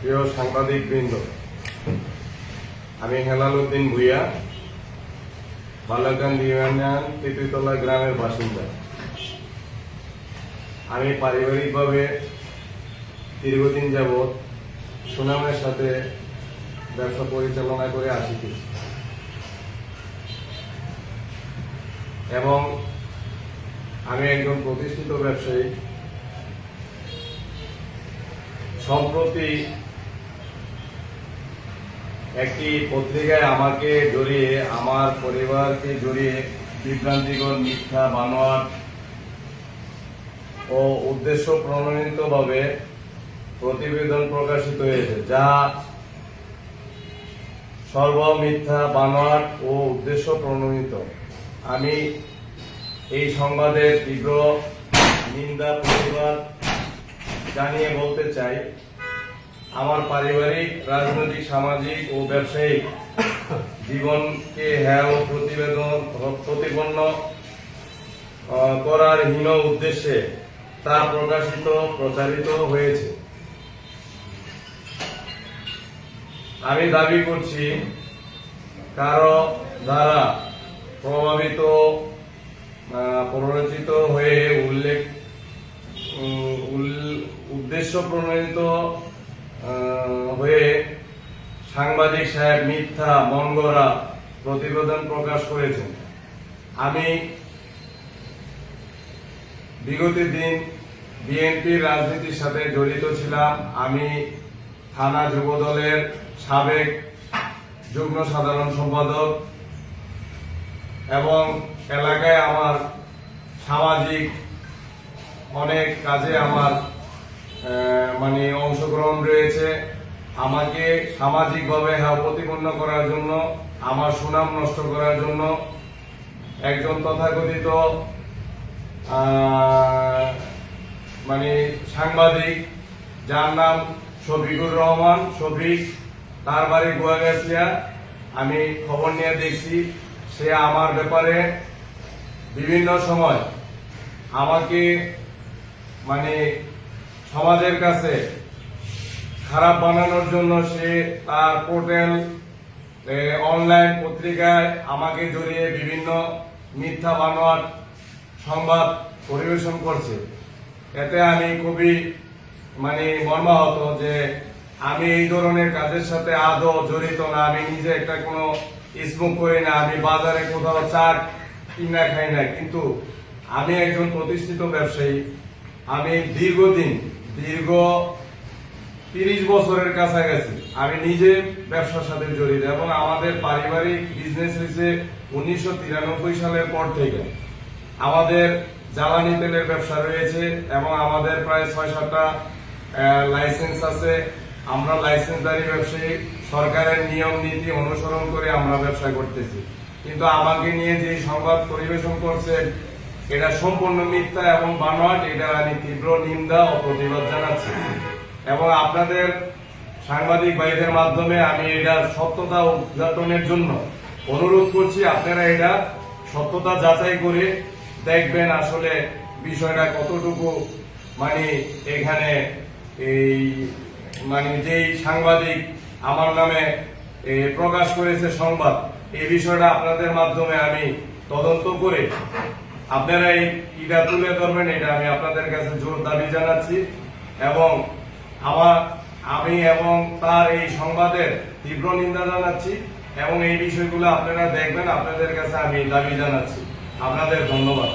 প্রিয় সাংবাদিক বৃন্দ আমি হেলাল উদ্দিন ভুইয়া বালাকান্দি ইউনিয়ন তিতুতলা গ্রামের বাসিন্দা। আমি পারিবারিকভাবে দীর্ঘদিন যাবৎ সুনামের সাথে ব্যবসা পরিচালনা করে আসিছি। এবং আমি একজন প্রতিষ্ঠিত ব্যবসায়ী। সম্প্রতি একটি পত্রিকায় আমাকে জড়িয়ে, আমার পরিবারকে জড়িয়ে বিভ্রান্তিকর মিথ্যা, বানোয়াট ও উদ্দেশ্য প্রণোদিতভাবে প্রতিবেদন প্রকাশিত হয়েছে, যা সর্বমিথ্যা, বানোয়াট ও উদ্দেশ্য প্রণোদিত। আমি এই সংবাদের তীব্র নিন্দা, প্রতিবাদ জানিয়ে বলতে চাই আমার পারিবারিক, রাজনৈতিক, সামাজিক ও ব্যবসায়িক জীবনকে হ্যাঁ ও প্রতিবেদন প্রতিপন্ন করার হীন উদ্দেশ্যে তা প্রকাশিত, প্রচারিত হয়েছে। আমি দাবি করছি, কারও দ্বারা প্রভাবিত প্ররোচিত হয়ে উল্লেখ উদ্দেশ্য প্রণোদিত হয়ে সাংবাদিক সাহেব মিথ্যা, মনগড়া প্রতিবেদন প্রকাশ করেছেন। আমি বিগত দিন বিএনপির রাজনীতির সাথে জড়িত ছিলাম। আমি থানা যুবদলের সাবেক যুগ্ম সাধারণ সম্পাদক এবং এলাকায় আমার সামাজিক অনেক কাজে আমার মানে অংশগ্রহণ রয়েছে। আমাকে সামাজিকভাবে হ্যাঁ প্রতিপন্ন করার জন্য, আমার সুনাম নষ্ট করার জন্য একজন তথাকথিত মানে সাংবাদিক, যার নাম শফিকুর রহমান। শফিক, তার বাড়ি গুয়াগাছিয়া। আমি খবর নিয়ে দেখছি, সে আমার ব্যাপারে বিভিন্ন সময় আমাকে মানে সমাজের কাছে খারাপ বানানোর জন্য সে তার পোর্টাল অনলাইন পত্রিকায় আমাকে জড়িয়ে বিভিন্ন মিথ্যা বানোয়ার সংবাদ পরিবেশন করছে। এতে আমি খুবই মানে মর্মাহত যে আমি এই ধরনের কাজের সাথে আদৌ জড়িত না। আমি নিজে একটা কোনো স্মোক করি না, আমি বাজারে কোথাও চাট কিনা খাই না। কিন্তু আমি একজন প্রতিষ্ঠিত ব্যবসায়ী, আমি দীর্ঘদিন দীর্ঘ তিরিশ বছরের কাছাকাছি। আমি নিজে ব্যবসার সাথে জড়িত এবং আমাদের পারিবারিক বিজনেস হয়েছে উনিশশো তিরানব্বই সালের পর থেকে। আমাদের জ্বালানি তেলের ব্যবসা রয়েছে এবং আমাদের প্রায় ছয় সাতটা লাইসেন্স আছে। আমরা লাইসেন্সদারি ব্যবসায়ী, সরকারের নিয়ম নীতি অনুসরণ করে আমরা ব্যবসা করতেছি। কিন্তু আমাকে নিয়ে যে সংবাদ পরিবেশন করছেন এটা সম্পূর্ণ মিথ্যা এবং বানোয়াট, এটা আমি তীব্র নিন্দা ও প্রতিবাদ জানাচ্ছি। এবং আপনাদের সাংবাদিক ভাইদের মাধ্যমে আমি এটা সত্যতা উদ্ঘাটনের জন্য অনুরোধ করছি, আপনারা এটা সত্যতা যাচাই করে দেখবেন আসলে বিষয়টা কতটুকু মানে এখানে এই মানে যেই সাংবাদিক আমার নামে প্রকাশ করেছে সংবাদ এই বিষয়টা আপনাদের মাধ্যমে আমি তদন্ত করে আপনারা এই ইটা তুলে ধরবেন এটা আমি আপনাদের কাছে জোর দাবি জানাচ্ছি এবং আমার, আমি এবং তার এই সংবাদের তীব্র নিন্দা জানাচ্ছি এবং এই বিষয়গুলো আপনারা দেখবেন, আপনাদের কাছে আমি দাবি জানাচ্ছি। আপনাদের ধন্যবাদ।